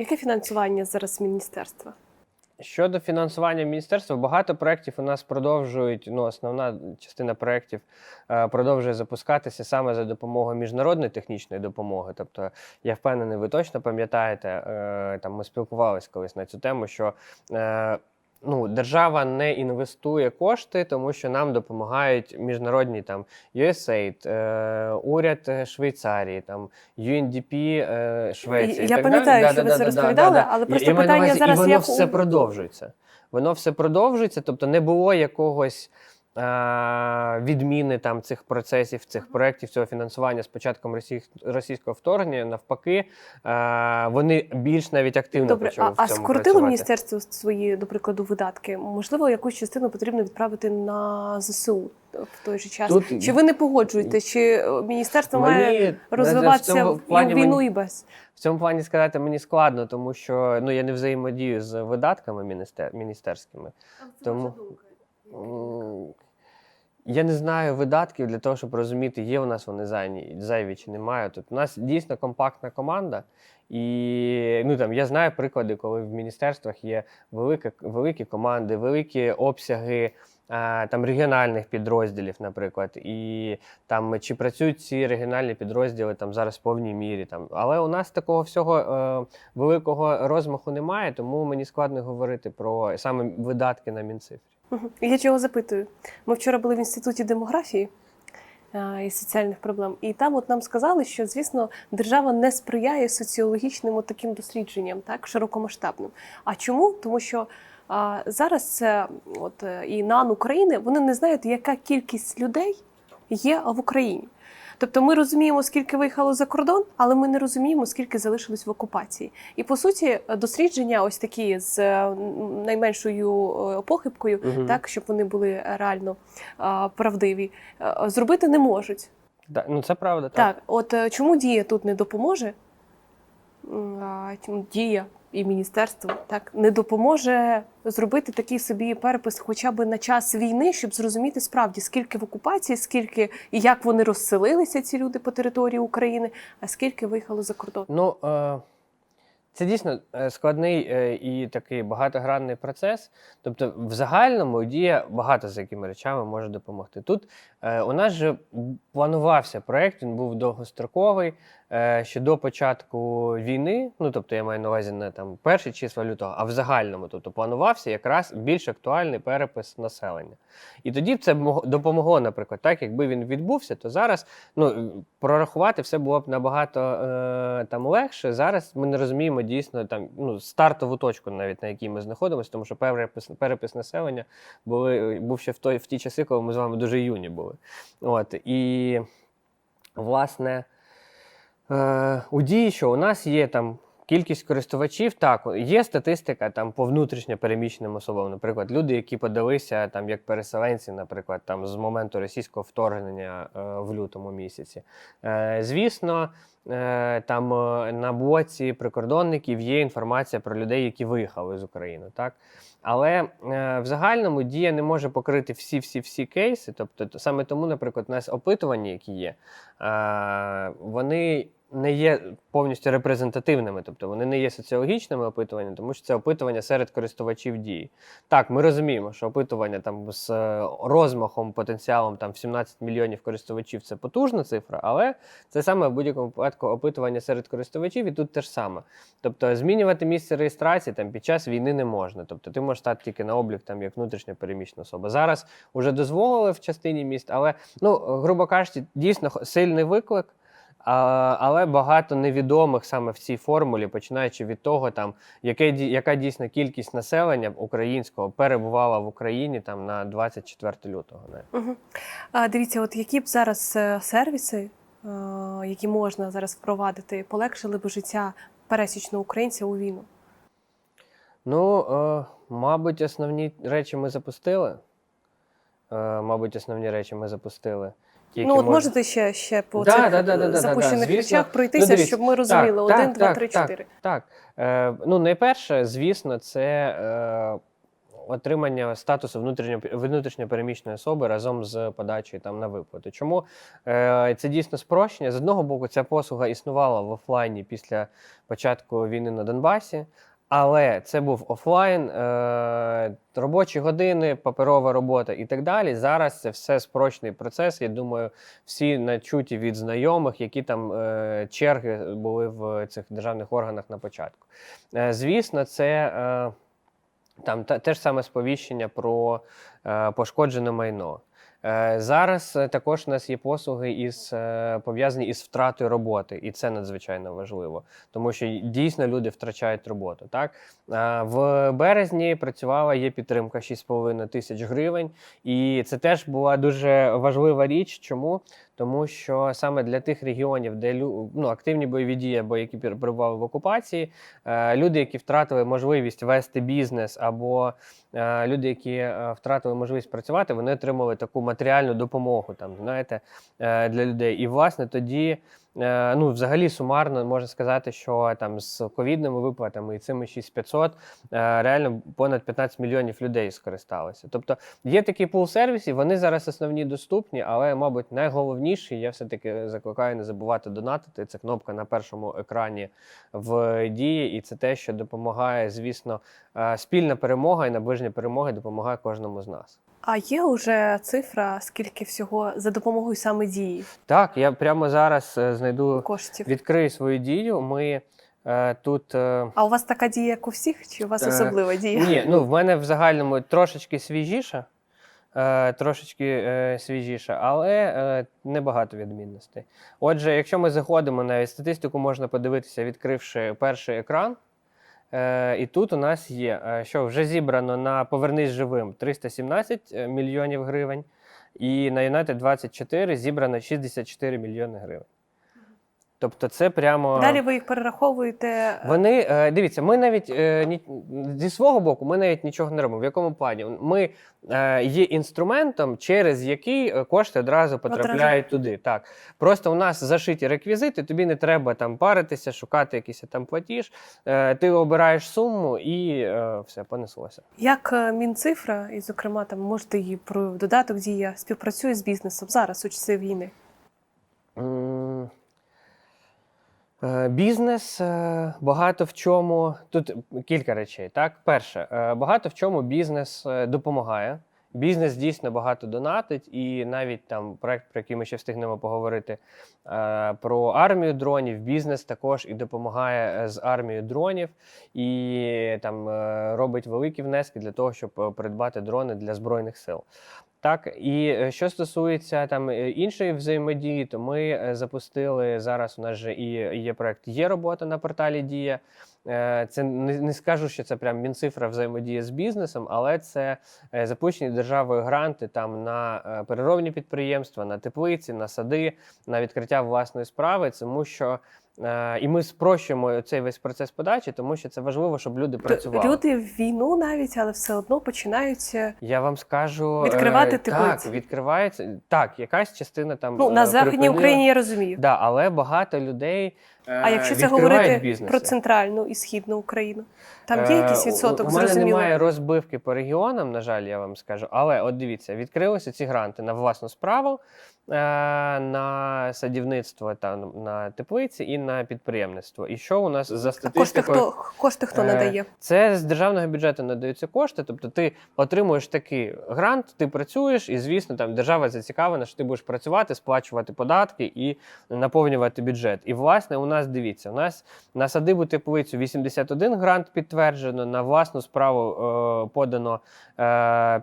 Яке фінансування зараз міністерства? Щодо фінансування міністерства, багато проєктів у нас продовжують. Ну, основна частина проєктів е, продовжує запускатися саме за допомогою міжнародної технічної допомоги. Тобто, я впевнений, ви точно пам'ятаєте, е, там ми спілкувалися колись на цю тему, що е, ну, держава не інвестує кошти, тому що нам допомагають міжнародні там USAID, е, уряд е, Швейцарії, там UNDP е, Швеції. Я пам'ятаю, що ви це розповідали, але просто питання зараз і воно як все продовжується. Воно все продовжується, тобто не було якогось відміни там цих процесів, цих проєктів, цього фінансування з початком російського вторгнення. Навпаки, вони більш навіть активно Добре, почали а, в а скоротило працювати. міністерство свої, до прикладу, видатки? Можливо, якусь частину потрібно відправити на ЗСУ в той же час. Тут- Чи ви не погоджуєте? Чи е, міністерство Мені, має в розвиватися цьому в плані в війну мені- і без? В цьому плані сказати мені складно, тому що ну я не взаємодію з видатками міністер... міністерськими. Тому м, я не знаю видатків для того, щоб розуміти, є у нас вони зайні, зайві чи немає. Тут у нас дійсно компактна команда, і ну там я знаю приклади, коли в міністерствах є велика, великі команди, великі обсяги. а, Там регіональних підрозділів, наприклад, і там чи працюють ці регіональні підрозділи там зараз в повній мірі. Там. Але у нас такого всього е, великого розмаху немає, тому мені складно говорити про саме видатки на Мінцифрі. Я чого запитую? Ми вчора були в інституті демографії і соціальних проблем, і там от нам сказали, що звісно держава не сприяє соціологічним от таким дослідженням, так широкомасштабним. А чому? Тому що а, зараз це от е, і НАН України вони не знають, яка кількість людей є в Україні. Тобто ми розуміємо, скільки виїхало за кордон, але ми не розуміємо, скільки залишилось в окупації. І по суті, дослідження, ось такі з е, найменшою е, похибкою, Мгм. так щоб вони були реально а, правдиві, е, зробити не можуть. Да, ну це правда, так. Так, от чому дія тут не допоможе? Дія і міністерство так не допоможе зробити такий собі перепис, хоча б на час війни, щоб зрозуміти справді, скільки в окупації, скільки і як вони розселилися, ці люди по території України, а скільки виїхало за кордон. Ну, е, це дійсно е, складний е, і такий багатогранний процес. Тобто, в загальному дія багато з якими речами може допомогти. Тут у нас же планувався проєкт, він був довгостроковий. Е, ще до початку війни, ну тобто я маю на увазі не там перші числа лютого, а в загальному, тобто планувався якраз більш актуальний перепис населення. І тоді це допомогло, наприклад, так, якби він відбувся, то зараз ну, прорахувати все було б набагато е, там легше. Зараз ми не розуміємо дійсно там ну, стартову точку, навіть на якій ми знаходимося, тому що перепис, перепис населення були, був ще в, той, в ті часи, коли ми з вами дуже юні були. От, і власне. Е, у дії, що у нас є там кількість користувачів, так, є статистика там по внутрішньо переміщеним особам. Наприклад, люди, які подалися там як переселенці, наприклад, там з моменту російського вторгнення е, в лютому місяці. Е, звісно, е, там е, на блоці прикордонників є інформація про людей, які виїхали з України. Так? Але е, в загальному дія не може покрити всі-всі-всі кейси. Тобто, саме тому, наприклад, у нас опитування, які є, е, вони не є повністю репрезентативними, тобто вони не є соціологічними опитуваннями, тому що це опитування серед користувачів дії. Так, ми розуміємо, що опитування там з е, розмахом, потенціалом там в 17 мільйонів користувачів це потужна цифра, але це саме в будь-якому випадку опитування серед користувачів, і тут те ж саме. Тобто змінювати місце реєстрації там під час війни не можна. Тобто ти можеш стати тільки на облік там як внутрішньо переміщена особа. Зараз вже дозволили в частині міст, але ну грубо кажучи, дійсно сильний виклик. А, але багато невідомих саме в цій формулі, починаючи від того, там яке яка дійсно кількість населення українського перебувала в Україні там на 24 лютого. Угу. А, дивіться, от які б зараз е, сервіси, е, які можна зараз впровадити, полегшили б життя пересічного українця у війну? Ну, е, мабуть, основні речі ми запустили. Мабуть, основні речі ми запустили. Ті, ну, от можна- можете ще, ще по Да, цих да, да, да, да, да, запущених речах пройтися, Ну, щоб ми розуміли. так, Один, два, так, три, так, чотири. Так. Е, ну, найперше, звісно, це е, отримання статусу внутрішньо внутрішньопереміщеної особи разом з подачею там на виплату. Чому е, це дійсно спрощення? З одного боку, ця послуга існувала в офлайні після початку війни на Донбасі. Але це був офлайн, е, робочі години, паперова робота і так далі. Зараз це все спрощений процес. Я думаю, всі начуті від знайомих, які там е, черги були в цих державних органах на початку. Е, звісно, це е, там та, те ж саме сповіщення про е, пошкоджене майно. Е, Зараз е, також у нас є послуги із е, пов'язані із втратою роботи, і це надзвичайно важливо, тому що дійсно люди втрачають роботу. Так в березні працювала є підтримка 6,5 тисяч гривень, і це теж була дуже важлива річ. Чому? Тому що саме для тих регіонів, де ну, активні бойові дії або які пер- перебували в окупації, е, люди, які втратили можливість вести бізнес, або е, люди, які е, втратили можливість працювати, вони отримали таку матеріальну допомогу, там, знаєте, для людей. І власне тоді. Е, Ну, взагалі сумарно можна сказати, що там з ковідними виплатами і цими 6500 е, реально понад 15 мільйонів людей скористалися. Тобто є такі пул сервісів, вони зараз основні доступні, але, мабуть, найголовніший, я все-таки закликаю не забувати донатити. Це кнопка на першому екрані в дії, і це те, що допомагає, звісно, е, спільна перемога і наближення перемоги допомагає кожному з нас. А є вже цифра, скільки всього за допомогою саме дії Так, я прямо зараз е, знайду, коштів? відкрию свою дію. Ми е, тут. е, А у вас така дія, як у всіх, чи у вас Е, особлива дія? Ні, ну в мене в загальному трошечки свіжіша, е, трошечки е, свіжіша, але е, небагато відмінностей. Отже, якщо ми заходимо навіть статистику, можна подивитися, відкривши перший екран. Е, і тут у нас є, е, що вже зібрано на Повернись живим 317 мільйонів гривень, і на Юнайтед 24 зібрано 64 мільйони гривень. Тобто, це прямо. Далі ви їх перераховуєте. Вони е, дивіться, ми навіть е, зі свого боку, ми навіть нічого не робимо. В якому плані? Ми е, є інструментом, через який е, кошти одразу потрапляють туди. Так просто у нас зашиті реквізити, тобі не треба там паритися, шукати якийсь там платіж. Е, ти обираєш суму і е, все понеслося. Як е, Мінцифра, і, зокрема, там можете її про додаток дія співпрацює з бізнесом зараз у часи війни. Е, Бізнес е, багато в чому. Тут кілька речей. Так, перше, е, багато в чому бізнес е, допомагає. Бізнес дійсно багато донатить, і навіть там проект, про який ми ще встигнемо поговорити е, про армію дронів. Бізнес також і допомагає е, з армією дронів, і там е, робить великі внески для того, щоб е, придбати дрони для збройних сил. Так, і е, що стосується там е, іншої взаємодії, то ми е, запустили зараз. У нас же і є проект Є робота на порталі Дія. Це не, не скажу, що це прям мінцифра взаємодія з бізнесом, але це запущені державою гранти там на переробні підприємства, на теплиці, на сади, на відкриття власної справи, тому що і ми спрощуємо цей весь процес подачі, тому що це важливо, щоб люди працювали. люди в війну навіть, але все одно починають. е, Я вам скажу Відкривати е, теплиці. Так, відкривається. Так, якась частина там Ну, е, на Західній припинила. Україні я розумію. Да, але багато людей. Е, А якщо це говорити бізнеси. про центральну і східну Україну, там є Е, якийсь відсоток, У мене зрозуміло. немає розбивки по регіонам, на жаль, я вам скажу. Але от дивіться, відкрилися ці гранти на власну справу, е, на садівництво та на теплиці і на підприємництво. І що у нас за А кошти хто кошти хто надає? Це з державного бюджету надаються кошти. Тобто ти отримуєш такий грант, ти працюєш, і звісно, там держава зацікавлена, що ти будеш працювати, сплачувати податки і наповнювати бюджет. І власне у нас дивіться, у нас на садибу теплицю 81 грант підтверджено, на власну справу е, подано. Е,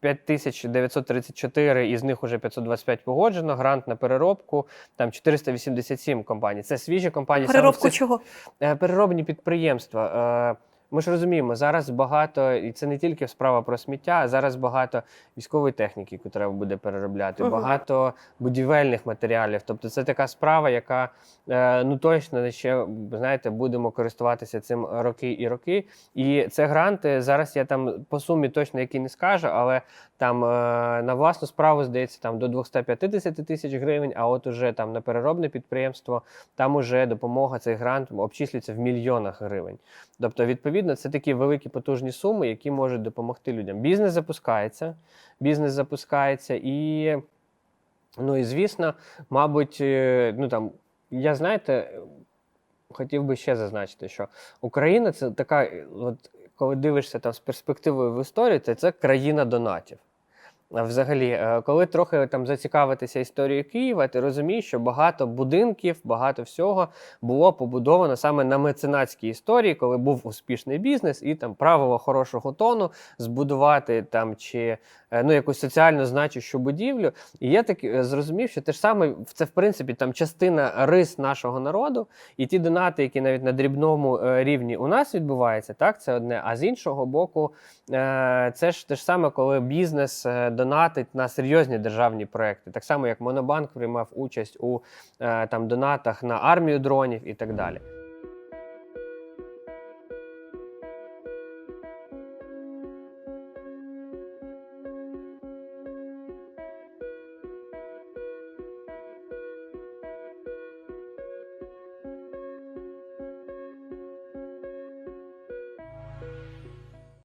5934, із них уже 525 погоджено. Грант на переробку, там 487 компаній. Це свіжі компанії. саме Переробку цих- чого? Е, переробні підприємства. Ми ж розуміємо, зараз багато, і це не тільки справа про сміття, а зараз багато військової техніки, яку треба буде переробляти, Мгм. багато будівельних матеріалів. Тобто це така справа, яка е, ну точно ще знаєте, будемо користуватися цим роки і роки. І це гранти. Зараз я там по сумі точно які не скажу, але там е, на власну справу здається там до 250 тисяч гривень. А от уже там на переробне підприємство там уже допомога цей грант обчислюється в мільйонах гривень. Тобто, відповідно, це такі великі потужні суми, які можуть допомогти людям. Бізнес запускається, бізнес запускається, і, ну і звісно, мабуть, е, ну там, я знаєте, хотів би ще зазначити, що Україна це така, от коли дивишся там з перспективою в історію, то це країна донатів. А Взагалі, е, коли трохи там зацікавитися історією Києва, ти розумієш, що багато будинків, багато всього було побудовано саме на меценатській історії, коли був успішний бізнес, і там правило хорошого тону збудувати там чи е, ну якусь соціально значущу будівлю. І я так е, зрозумів, що те ж саме це в принципі там частина рис нашого народу, і ті донати, які навіть на дрібному е, рівні у нас відбуваються, так це одне. А з іншого боку, е, це ж те ж саме, коли бізнес е, донатить на серйозні державні проекти, так само як Монобанк приймав участь у е, там донатах на армію дронів і так далі.